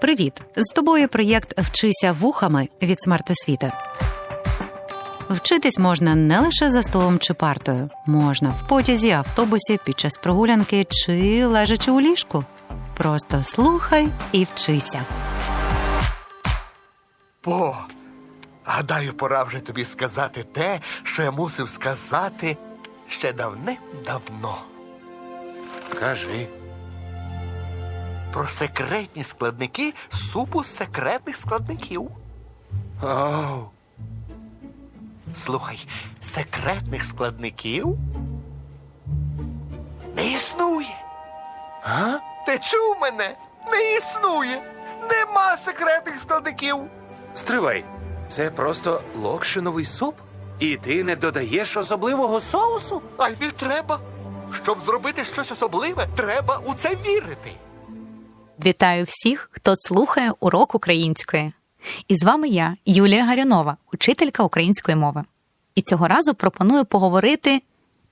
Привіт! З тобою проєкт Вчися вухами від смертосвіти. Вчитись можна не лише за столом чи партою, можна в потязі, автобусі, під час прогулянки чи лежачи у ліжку. Просто слухай і вчися. По, гадаю, пора вже тобі сказати те, що я мусив сказати ще давним-давно. Кажи. Про секретні складники супу з секретних складників. Оу. Слухай, секретних складників не існує. А? Ти чув мене? Не існує. Нема секретних складників. Стривай. Це просто локшиновий суп? І ти не додаєш особливого соусу? А й не треба. Щоб зробити щось особливе, треба у це вірити. Вітаю всіх, хто слухає урок української. І з вами я, Юлія Гарянова, учителька української мови. І цього разу пропоную поговорити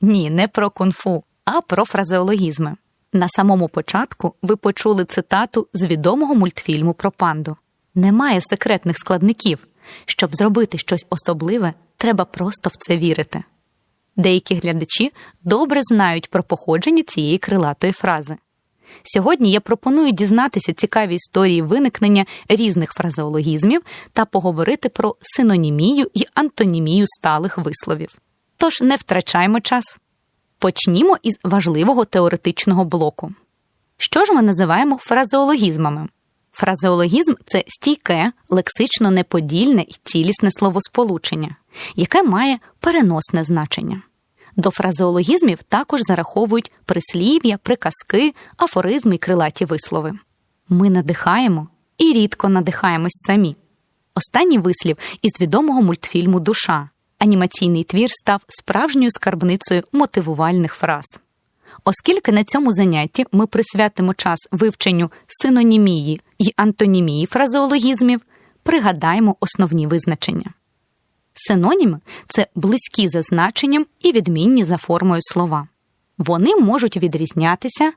ні, не про кунг-фу, а про фразеологізми. На самому початку ви почули цитату з відомого мультфільму про панду: Немає секретних складників. Щоб зробити щось особливе, треба просто в це вірити. Деякі глядачі добре знають про походження цієї крилатої фрази. Сьогодні я пропоную дізнатися цікаві історії виникнення різних фразеологізмів та поговорити про синонімію і антонімію сталих висловів. Тож не втрачаймо час. Почнімо із важливого теоретичного блоку. Що ж ми називаємо фразеологізмами? Фразеологізм це стійке, лексично неподільне і цілісне словосполучення, яке має переносне значення. До фразеологізмів також зараховують прислів'я, приказки, афоризми і крилаті вислови. Ми надихаємо і рідко надихаємось самі. Останній вислів із відомого мультфільму Душа. Анімаційний твір став справжньою скарбницею мотивувальних фраз. Оскільки на цьому занятті ми присвятимо час вивченню синонімії і антонімії фразеологізмів, пригадаємо основні визначення. Синоніми це близькі за значенням і відмінні за формою слова. Вони можуть відрізнятися,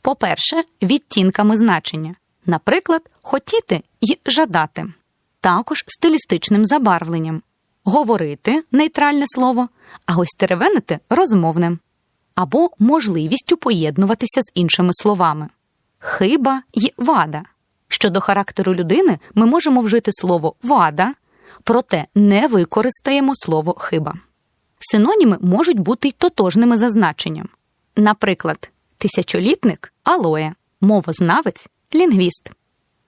по-перше, відтінками значення, наприклад, хотіти і жадати, також стилістичним забарвленням, говорити нейтральне слово, а ось теревенити розмовне, або можливістю поєднуватися з іншими словами. Хиба й вада. Щодо характеру людини ми можемо вжити слово вада проте не використаємо слово хиба. Синоніми можуть бути й тотожними за значенням. Наприклад, тисячолітник алоє, мовознавець лінгвіст.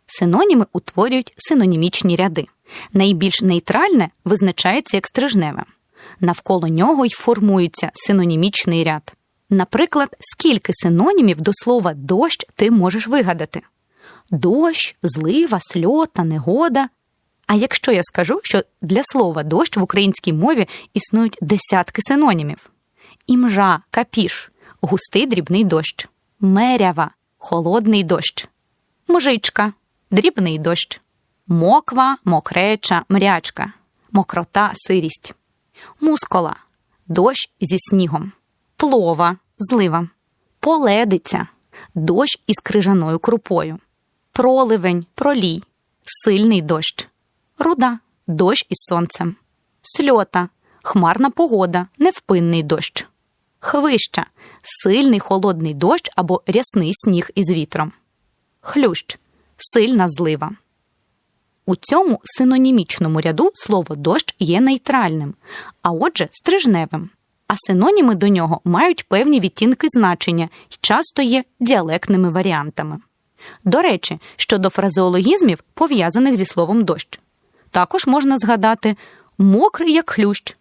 Синоніми утворюють синонімічні ряди. Найбільш нейтральне визначається як стрижневе. Навколо нього й формується синонімічний ряд. Наприклад, скільки синонімів до слова дощ ти можеш вигадати: дощ, злива, сльота, негода а якщо я скажу, що для слова дощ в українській мові існують десятки синонімів: імжа, капіш, густий дрібний дощ, мерява, холодний дощ, мжичка, дрібний дощ, моква, мокреча, мрячка, мокрота, сирість, мускола, дощ зі снігом, плова, злива, поледиця, дощ із крижаною крупою, проливень, пролій, сильний дощ руда дощ із сонцем, сльота, хмарна погода, невпинний дощ, хвища, сильний холодний дощ або рясний сніг із вітром, хлющ, сильна злива. У цьому синонімічному ряду слово дощ є нейтральним, а отже, стрижневим. А синоніми до нього мають певні відтінки значення і часто є діалектними варіантами. До речі, щодо фразеологізмів, пов'язаних зі словом дощ. Також можна згадати мокрий, як хлющ,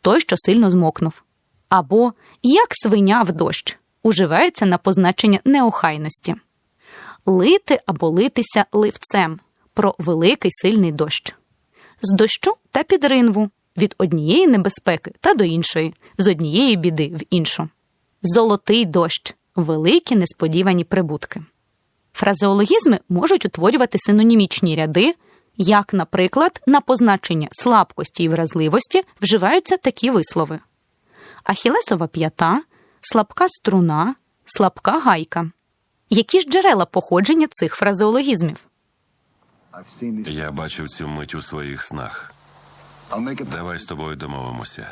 той, що сильно змокнув, або як свиня в дощ, уживається на позначення неохайності, лити або литися ливцем про великий сильний дощ, з дощу та підринву від однієї небезпеки та до іншої, з однієї біди в іншу. Золотий дощ великі несподівані прибутки. Фразеологізми можуть утворювати синонімічні ряди як, наприклад, на позначення слабкості і вразливості вживаються такі вислови: ахілесова п'ята, слабка струна, слабка гайка. Які ж джерела походження цих фразеологізмів? Я бачив цю мить у своїх снах. Давай з тобою домовимося.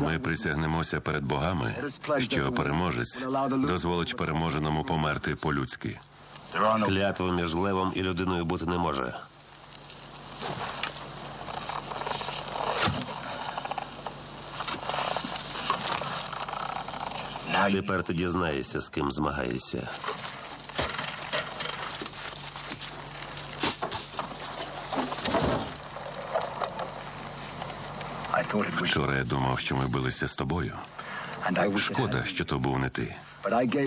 Ми присягнемося перед богами, що переможець дозволить переможеному померти по-людськи. Клятви між левом і людиною бути не може. Тепер ти дізнаєшся, з ким змагаєшся. Вчора я думав, що ми билися з тобою. Шкода, що то був не ти.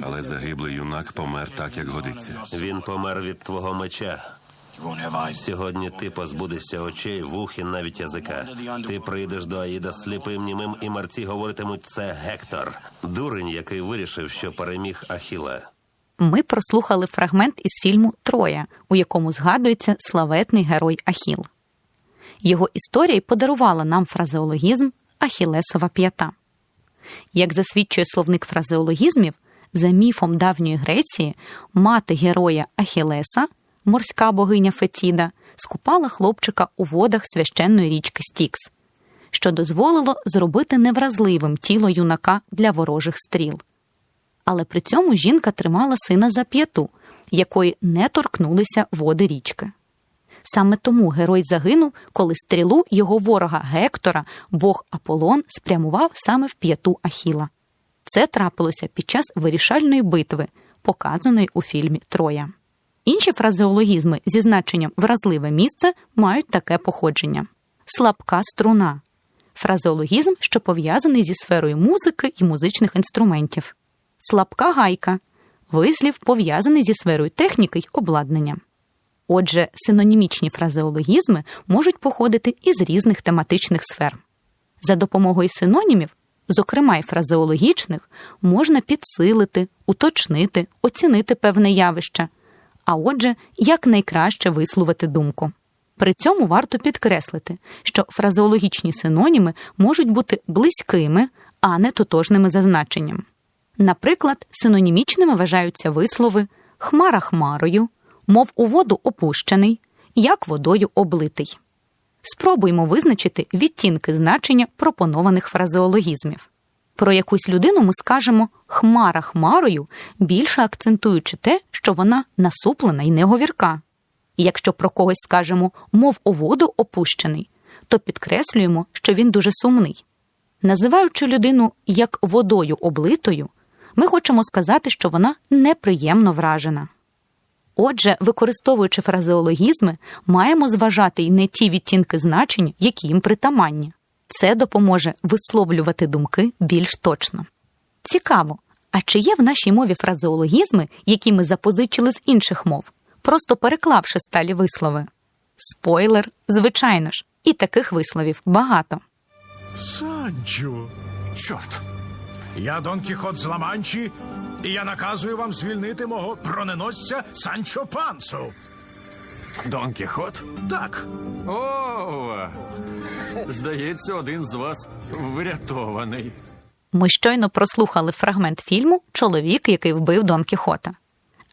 Але загиблий юнак помер так, як годиться. Він помер від твого меча. Сьогодні ти позбудешся очей, вух і навіть язика. Ти прийдеш до Аїда сліпим німим, і марці говоритимуть це Гектор, дурень, який вирішив, що переміг Ахіла. Ми прослухали фрагмент із фільму Троя, у якому згадується славетний герой Ахіл. Його історія й подарувала нам фразеологізм Ахілесова п'ята. Як засвідчує словник фразеологізмів, за міфом давньої Греції мати героя Ахілеса, морська богиня Фетіда, скупала хлопчика у водах священної річки Стікс, що дозволило зробити невразливим тіло юнака для ворожих стріл. Але при цьому жінка тримала сина за п'яту, якої не торкнулися води річки. Саме тому герой загинув, коли стрілу його ворога Гектора, бог Аполлон, спрямував саме в п'яту Ахіла. Це трапилося під час вирішальної битви, показаної у фільмі Троя. Інші фразеологізми зі значенням вразливе місце мають таке походження: слабка струна фразеологізм, що пов'язаний зі сферою музики і музичних інструментів, слабка гайка вислів пов'язаний зі сферою техніки й обладнання. Отже, синонімічні фразеологізми можуть походити із різних тематичних сфер. За допомогою синонімів, зокрема й фразеологічних, можна підсилити, уточнити, оцінити певне явище, а отже, якнайкраще висловити думку. При цьому варто підкреслити, що фразеологічні синоніми можуть бути близькими, а не тотожними за значенням. Наприклад, синонімічними вважаються вислови хмара хмарою, мов у воду опущений, як водою облитий. Спробуймо визначити відтінки значення пропонованих фразеологізмів. Про якусь людину ми скажемо хмара хмарою, більше акцентуючи те, що вона насуплена і неговірка. Якщо про когось скажемо мов у воду опущений, то підкреслюємо, що він дуже сумний. Називаючи людину як водою облитою, ми хочемо сказати, що вона неприємно вражена. Отже, використовуючи фразеологізми, маємо зважати й не ті відтінки значень, які їм притаманні. Це допоможе висловлювати думки більш точно. Цікаво, а чи є в нашій мові фразеологізми, які ми запозичили з інших мов, просто переклавши сталі вислови? Спойлер, звичайно ж, і таких висловів багато. Санчо, Чорт! я Дон Кіхот з Ламанчі, і я наказую вам звільнити мого броненосця Санчо Пансу. Дон Кіхот? Так, О, здається, один з вас врятований. Ми щойно прослухали фрагмент фільму Чоловік, який вбив Дон Кіхота.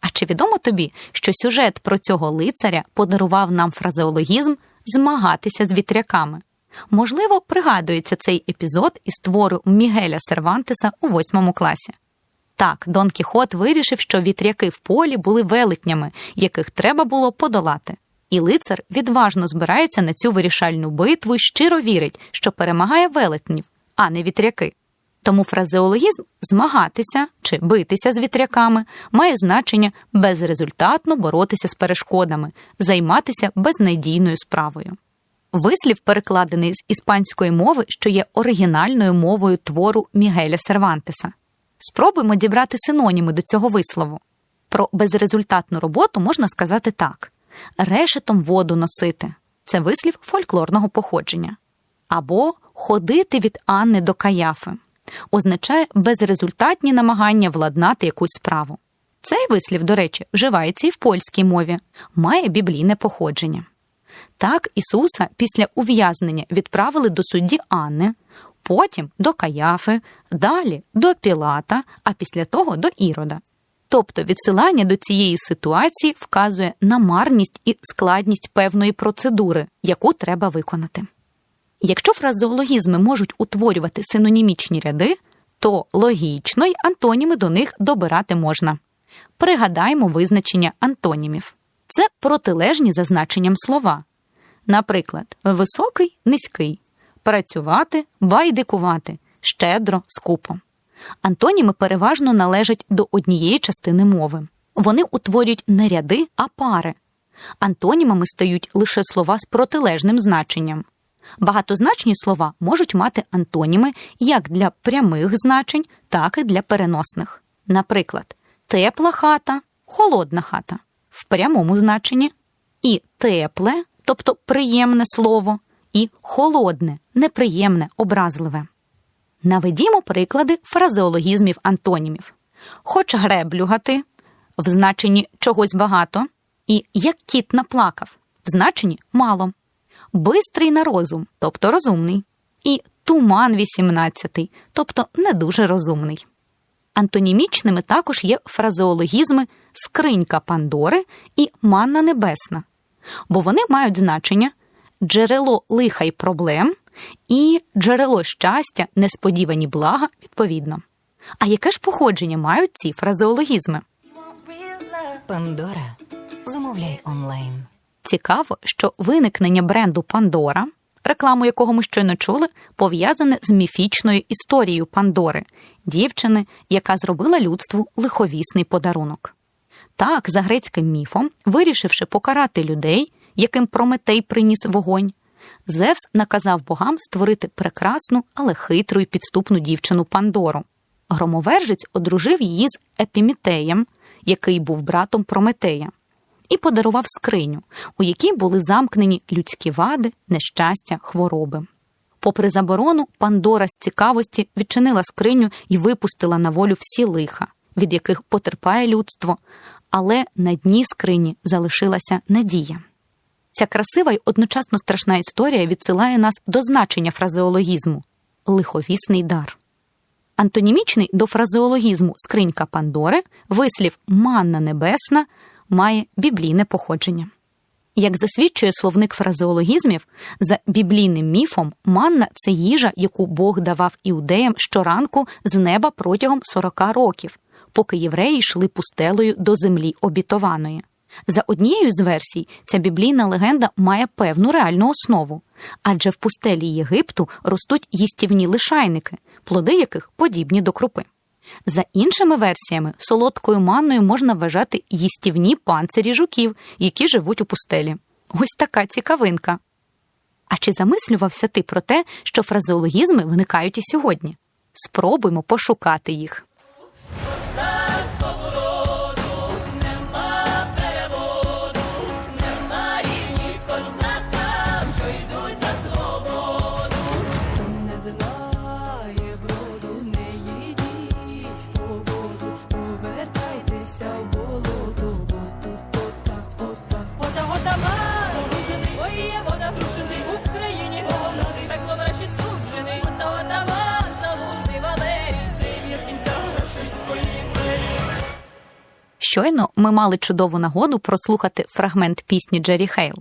А чи відомо тобі, що сюжет про цього лицаря подарував нам фразеологізм змагатися з вітряками? Можливо, пригадується цей епізод із твору Мігеля Сервантеса у восьмому класі. Так, Дон Кіхот вирішив, що вітряки в полі були велетнями, яких треба було подолати. І лицар відважно збирається на цю вирішальну битву і щиро вірить, що перемагає велетнів, а не вітряки. Тому фразеологізм змагатися чи битися з вітряками має значення безрезультатно боротися з перешкодами, займатися безнадійною справою. Вислів перекладений з іспанської мови, що є оригінальною мовою твору Мігеля Сервантеса. Спробуймо дібрати синоніми до цього вислову. Про безрезультатну роботу можна сказати так: решетом воду носити це вислів фольклорного походження. Або ходити від Анни до Каяфи означає безрезультатні намагання владнати якусь справу. Цей вислів, до речі, вживається і в польській мові, має біблійне походження. Так Ісуса після ув'язнення відправили до судді Анни, потім до Каяфи, далі до Пілата, а після того до Ірода. Тобто відсилання до цієї ситуації вказує на марність і складність певної процедури, яку треба виконати. Якщо фразеологізми можуть утворювати синонімічні ряди, то логічно й антоніми до них добирати можна. Пригадаймо визначення антонімів. Це протилежні за значенням слова. Наприклад, високий низький, працювати байдикувати, щедро скупо. Антоніми переважно належать до однієї частини мови. Вони утворюють не ряди, а пари. Антонімами стають лише слова з протилежним значенням. Багатозначні слова можуть мати антоніми як для прямих значень, так і для переносних. Наприклад, тепла хата, холодна хата в прямому значенні, і тепле, тобто приємне слово, і холодне, неприємне, образливе. Наведімо приклади фразеологізмів антонімів. Хоч греблюгати в значенні чогось багато, і як кіт наплакав в значенні мало, бистрий на розум, тобто розумний, і туман 18, тобто не дуже розумний. Антонімічними також є фразеологізми скринька Пандори і манна небесна, бо вони мають значення джерело лиха й проблем і джерело щастя, несподівані блага відповідно. А яке ж походження мають ці фразеологізми? Пандора. Замовляй онлайн. Цікаво, що виникнення бренду Пандора, рекламу якого ми щойно чули, пов'язане з міфічною історією Пандори, дівчини, яка зробила людству лиховісний подарунок. Так, за грецьким міфом, вирішивши покарати людей, яким Прометей приніс вогонь, Зевс наказав богам створити прекрасну, але хитру і підступну дівчину Пандору. Громовержець одружив її з Епімітеєм, який був братом Прометея, і подарував скриню, у якій були замкнені людські вади, нещастя, хвороби. Попри заборону, Пандора з цікавості відчинила скриню і випустила на волю всі лиха, від яких потерпає людство, але на дні скрині залишилася надія. Ця красива й одночасно страшна історія відсилає нас до значення фразеологізму лиховісний дар. Антонімічний до фразеологізму скринька Пандори, вислів манна небесна має біблійне походження. Як засвідчує словник фразеологізмів, за біблійним міфом манна це їжа, яку Бог давав іудеям щоранку з неба протягом 40 років, поки євреї йшли пустелею до землі обітованої. За однією з версій, ця біблійна легенда має певну реальну основу, адже в пустелі Єгипту ростуть їстівні лишайники, плоди яких подібні до крупи. За іншими версіями, солодкою манною можна вважати їстівні панцирі жуків, які живуть у пустелі. Ось така цікавинка. А чи замислювався ти про те, що фразеологізми виникають і сьогодні? Спробуймо пошукати їх. Щойно ми мали чудову нагоду прослухати фрагмент пісні Джері Хейл.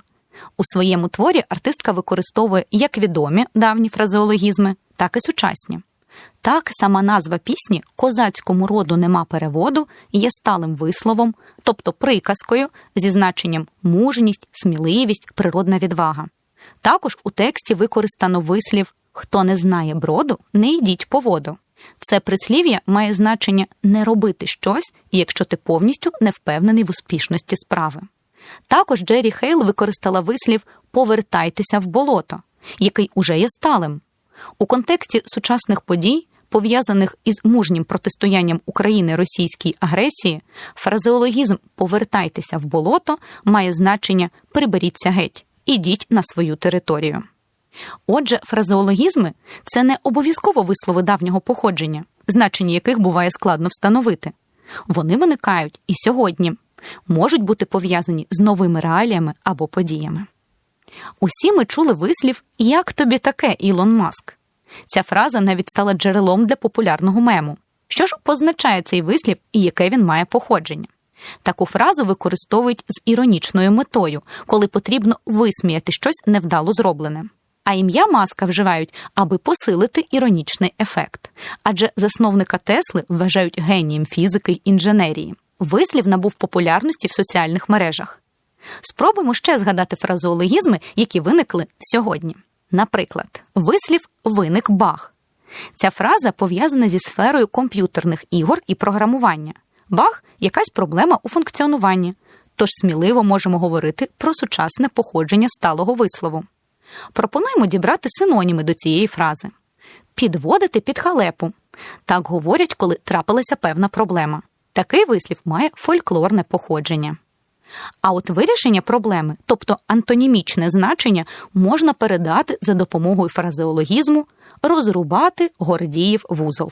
У своєму творі артистка використовує як відомі давні фразеологізми, так і сучасні. Так, сама назва пісні козацькому роду нема переводу є сталим висловом, тобто приказкою зі значенням мужність, сміливість, природна відвага. Також у тексті використано вислів Хто не знає броду, не йдіть по воду. Це прислів'я має значення не робити щось, якщо ти повністю не впевнений в успішності справи. Також Джері Хейл використала вислів повертайтеся в болото, який уже є сталим. У контексті сучасних подій, пов'язаних із мужнім протистоянням України російській агресії, фразеологізм повертайтеся в болото має значення приберіться геть, ідіть на свою територію. Отже, фразеологізми це не обов'язково вислови давнього походження, значення яких буває складно встановити. Вони виникають і сьогодні, можуть бути пов'язані з новими реаліями або подіями. Усі ми чули вислів Як тобі таке, Ілон Маск? Ця фраза навіть стала джерелом для популярного мему. Що ж позначає цей вислів і яке він має походження? Таку фразу використовують з іронічною метою, коли потрібно висміяти щось невдало зроблене. А ім'я маска вживають, аби посилити іронічний ефект. Адже засновника Тесли вважають генієм фізики й інженерії. Вислів набув популярності в соціальних мережах. Спробуємо ще згадати фразеологізми, які виникли сьогодні. Наприклад, вислів виник баг. Ця фраза пов'язана зі сферою комп'ютерних ігор і програмування. Баг якась проблема у функціонуванні, тож сміливо можемо говорити про сучасне походження сталого вислову. Пропонуємо дібрати синоніми до цієї фрази: підводити під халепу. Так говорять, коли трапилася певна проблема. Такий вислів має фольклорне походження. А от вирішення проблеми, тобто антонімічне значення, можна передати за допомогою фразеологізму розрубати Гордіїв вузол.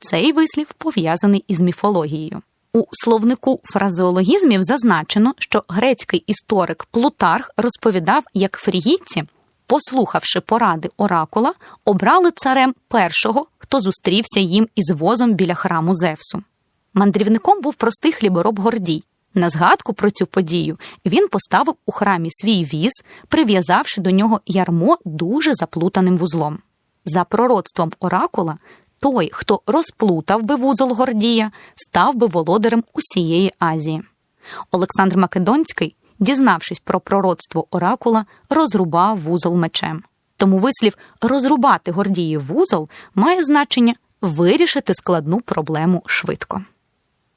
Цей вислів пов'язаний із міфологією. У словнику фразеологізмів зазначено, що грецький історик Плутарх розповідав, як фрігійці, послухавши поради оракула, обрали царем першого, хто зустрівся їм із возом біля храму Зевсу. Мандрівником був простий хлібороб Гордій. На згадку про цю подію він поставив у храмі свій віз, прив'язавши до нього ярмо дуже заплутаним вузлом. За пророцтвом оракула, той, хто розплутав би вузол Гордія, став би володарем усієї Азії. Олександр Македонський, дізнавшись про пророцтво оракула, розрубав вузол мечем. Тому вислів розрубати Гордіїв вузол має значення вирішити складну проблему швидко.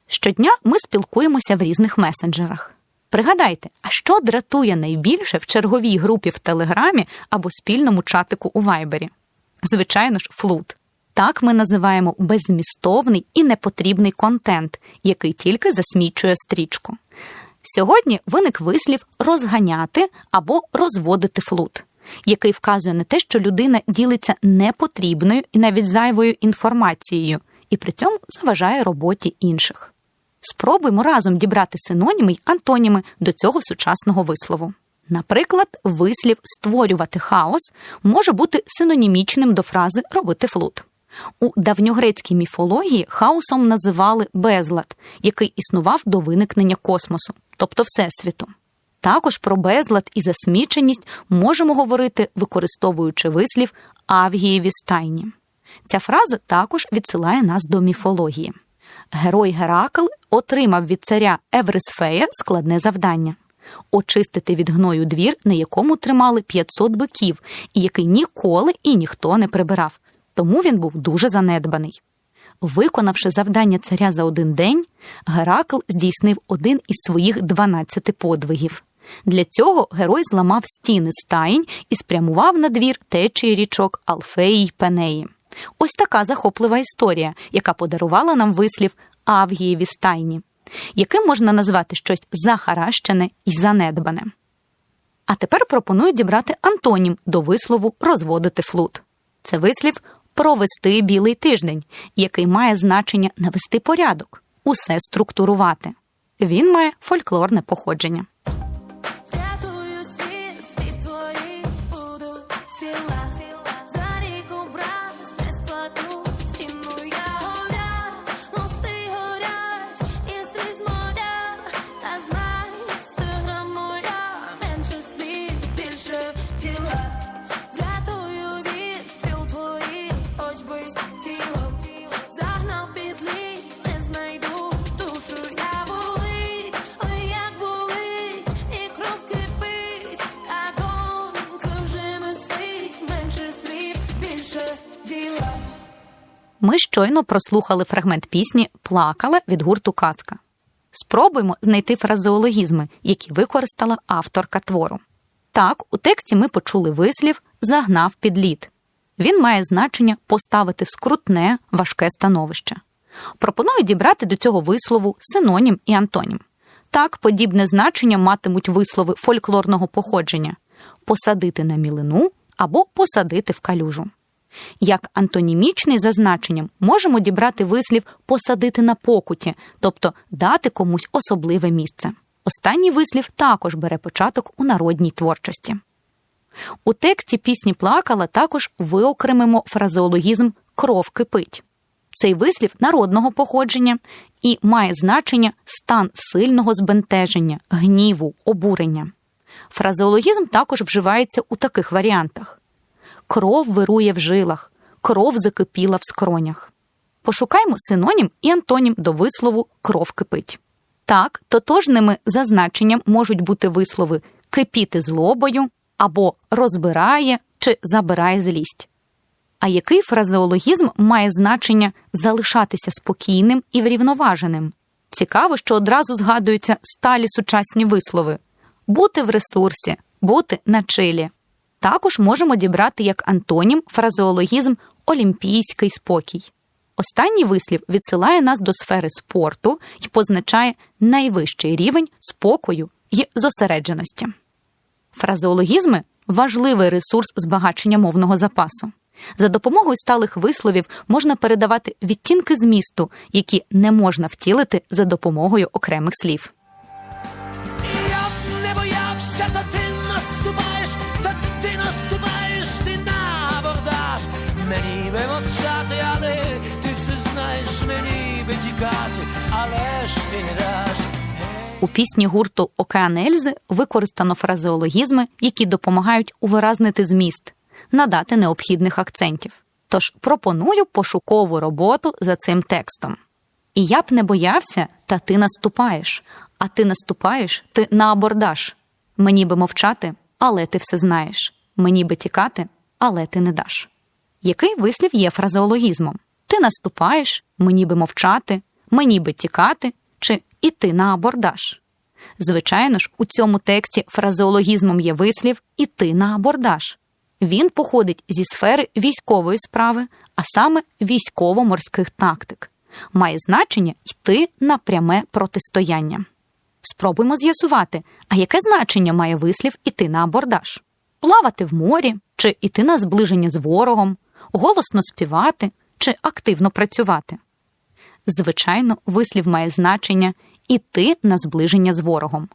Щодня ми спілкуємося в різних месенджерах. Пригадайте, а що дратує найбільше в черговій групі в Телеграмі або спільному чатику у Вайбері? Звичайно ж, флут. Так ми називаємо беззмістовний і непотрібний контент, який тільки засмічує стрічку. Сьогодні виник вислів розганяти або розводити флут, який вказує на те, що людина ділиться непотрібною і навіть зайвою інформацією, і при цьому заважає роботі інших. Спробуємо разом дібрати синоніми й антоніми до цього сучасного вислову. Наприклад, вислів створювати хаос може бути синонімічним до фрази робити флут. У давньогрецькій міфології хаосом називали безлад, який існував до виникнення космосу, тобто Всесвіту. Також про безлад і засміченість можемо говорити, використовуючи вислів Авгієві стайні. Ця фраза також відсилає нас до міфології. Герой Геракл отримав від царя Еврисфея складне завдання очистити від гною двір, на якому тримали 500 биків, і який ніколи і ніхто не прибирав. Тому він був дуже занедбаний. Виконавши завдання царя за один день, Геракл здійснив один із своїх 12 подвигів. Для цього герой зламав стіни стаїнь і спрямував на двір течії річок Алфеї й Пенеї. Ось така захоплива історія, яка подарувала нам вислів Авгієві стайні, яким можна назвати щось захаращене і занедбане. А тепер пропоную дібрати антонім до вислову розводити флут. Це вислів провести білий тиждень, який має значення навести порядок, усе структурувати. Він має фольклорне походження. Ми щойно прослухали фрагмент пісні Плакала від гурту Казка. Спробуємо знайти фразеологізми, які використала авторка твору. Так, у тексті ми почули вислів загнав під лід. Він має значення поставити в скрутне, важке становище. Пропоную дібрати до цього вислову синонім і антонім. Так, подібне значення матимуть вислови фольклорного походження посадити на мілину або посадити в калюжу. Як антонімічний за значенням можемо дібрати вислів посадити на покуті, тобто дати комусь особливе місце. Останній вислів також бере початок у народній творчості. У тексті пісні плакала також виокремимо фразеологізм кров кипить. Цей вислів народного походження і має значення стан сильного збентеження, гніву, обурення. Фразеологізм також вживається у таких варіантах: кров вирує в жилах, кров закипіла в скронях. Пошукаймо синонім і антонім до вислову кров кипить. Так, тотожними за значенням можуть бути вислови кипіти злобою або розбирає чи забирає злість. А який фразеологізм має значення залишатися спокійним і врівноваженим? Цікаво, що одразу згадуються сталі сучасні вислови бути в ресурсі, бути на чилі. Також можемо дібрати як антонім фразеологізм олімпійський спокій. Останній вислів відсилає нас до сфери спорту і позначає найвищий рівень спокою і зосередженості. Фразеологізми важливий ресурс збагачення мовного запасу. За допомогою сталих висловів можна передавати відтінки змісту, які не можна втілити за допомогою окремих слів. Б то ти наступаєш, то ти наступаєш, ти на абордаж. Мені би мовчати, але ти все знаєш, мені би тікати, але ж ти не даш. У пісні гурту Океан Ельзи використано фразеологізми, які допомагають увиразнити зміст, надати необхідних акцентів. Тож пропоную пошукову роботу за цим текстом. І я б не боявся, та ти наступаєш. А ти наступаєш, ти на абордаж. Мені би мовчати, але ти все знаєш. Мені би тікати, але ти не даш. Який вислів є фразеологізмом? Ти наступаєш, мені би мовчати, мені би тікати, чи іти на абордаж. Звичайно ж, у цьому тексті фразеологізмом є вислів іти на абордаж. Він походить зі сфери військової справи, а саме військово-морських тактик. Має значення йти на пряме протистояння. Спробуймо з'ясувати, а яке значення має вислів іти на абордаж? Плавати в морі, чи іти на зближення з ворогом, голосно співати чи активно працювати. Звичайно, вислів має значення іти на зближення з ворогом.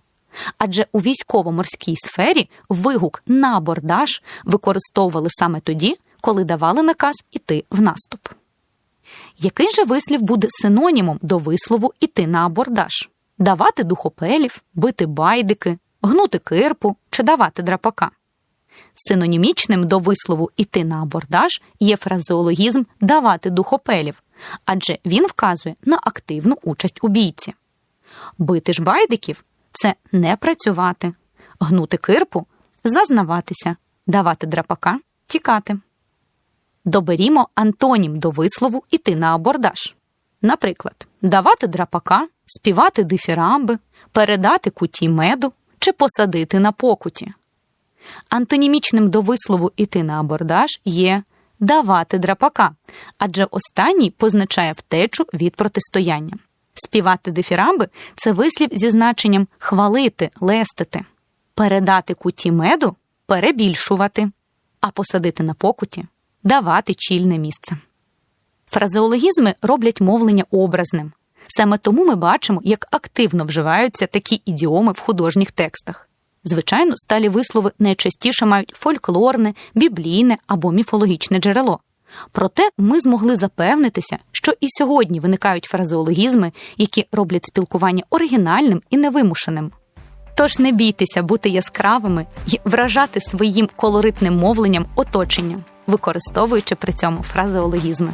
Адже у військово-морській сфері вигук на абордаж використовували саме тоді, коли давали наказ іти в наступ. Який же вислів буде синонімом до вислову іти на абордаж? Давати духопелів, бити байдики, гнути кирпу чи давати драпака. Синонімічним до вислову іти на абордаж є фразеологізм давати духопелів, адже він вказує на активну участь у бійці. Бити ж байдиків це не працювати, гнути кирпу зазнаватися, давати драпака тікати. Доберімо антонім до вислову іти на абордаж. Наприклад, давати драпака, співати дифірамби, передати куті меду чи посадити на покуті. Антонімічним до вислову іти на абордаж є давати драпака, адже останній позначає втечу від протистояння. Співати дифірамби це вислів зі значенням хвалити, лестити, передати куті меду перебільшувати, а посадити на покуті давати чільне місце. Фразеологізми роблять мовлення образним. Саме тому ми бачимо, як активно вживаються такі ідіоми в художніх текстах. Звичайно, сталі вислови найчастіше мають фольклорне, біблійне або міфологічне джерело. Проте ми змогли запевнитися, що і сьогодні виникають фразеологізми, які роблять спілкування оригінальним і невимушеним. Тож не бійтеся бути яскравими і вражати своїм колоритним мовленням оточення, використовуючи при цьому фразеологізми.